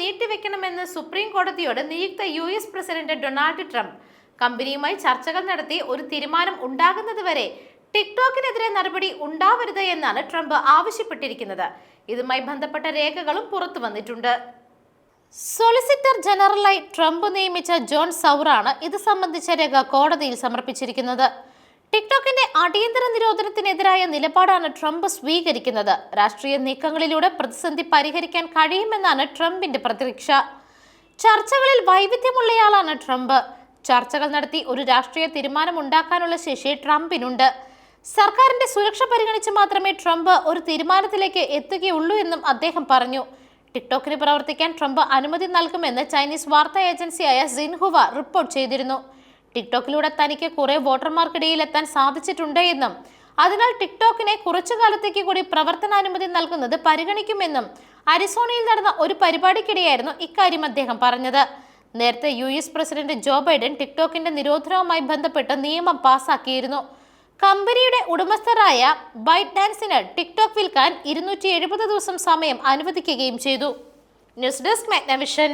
നീട്ടിവെക്കണമെന്ന് supreme കോടതിയോട് നിയുക്ത U S president Donald Trump. കമ്പനിയുമായി ചർച്ചകൾ നടത്തി ഒരു തീരുമാനം ഉണ്ടാകുന്നതുവരെ ടിക്ടോക്കിനെതിരെ നടപടി ഉണ്ടാവരുത് എന്നാണ് ട്രംപ് ആവശ്യപ്പെട്ടിരിക്കുന്നത്. ഇതുമായി ബന്ധപ്പെട്ട രേഖകളും പുറത്തു വന്നിട്ടുണ്ട്. സോളിസിറ്റർ ജനറലായി ട്രംപ് നിയമിച്ച ജോൺ സൗറാണ് ഇത് സംബന്ധിച്ച രേഖ കോടതിയിൽ സമർപ്പിച്ചിരിക്കുന്നത്. ടിക്ടോക്കിന്റെ അടിയന്തര നിരോധനത്തിനെതിരായ നിലപാടാണ് ട്രംപ് സ്വീകരിക്കുന്നത്. രാഷ്ട്രീയ നീക്കങ്ങളിലൂടെ പ്രതിസന്ധി പരിഹരിക്കാൻ കഴിയുമെന്നാണ് ട്രംപിന്റെ പ്രതീക്ഷ. ചർച്ചകളിൽ വൈവിധ്യമുള്ളയാളാണ് ട്രംപ്. ചർച്ചകൾ നടത്തി ഒരു രാഷ്ട്രീയ തീരുമാനം ഉണ്ടാക്കാനുള്ള ശേഷി ട്രംപിനുണ്ട്. സർക്കാരിന്റെ സുരക്ഷ പരിഗണിച്ച് മാത്രമേ ട്രംപ് ഒരു തീരുമാനത്തിലേക്ക് എത്തുകയുള്ളൂ എന്നും അദ്ദേഹം പറഞ്ഞു. ടിക്ടോക്കിന് പ്രവർത്തിക്കാൻ ട്രംപ് അനുമതി നൽകുമെന്ന് ചൈനീസ് വാർത്താ ഏജൻസിയായ സിൻഹുവ റിപ്പോർട്ട് ചെയ്തിരുന്നു. ടിക്ടോക്കിലൂടെ തനിക്ക് കുറെ വോട്ടർമാർക്കിടയിൽ എത്താൻ സാധിച്ചിട്ടുണ്ട് എന്നും. അതിനാൽ ടിക്ടോക്കിനെ കുറച്ചു കാലത്തേക്ക് കൂടി പ്രവർത്തനാനുമതി നൽകുന്നത് പരിഗണിക്കുമെന്നും അരിസോണയിൽ നടന്ന ഒരു പരിപാടിക്കിടെയായിരുന്നു ഇക്കാര്യം അദ്ദേഹം പറഞ്ഞത്. നേരത്തെ U S president Joe Biden ടിക്ടോക്കിന്റെ നിരോധനവുമായി ബന്ധപ്പെട്ട് നിയമം പാസാക്കിയിരുന്നു. കമ്പനിയുടെ ഉടമസ്ഥരായ ബൈറ്റ് ഡാൻസിന് ടിക്ടോക്ക് വിൽക്കാൻ ഇരുന്നൂറ്റി എഴുപത് ദിവസം സമയം അനുവദിക്കുകയും ചെയ്തു. News desk Magnavision.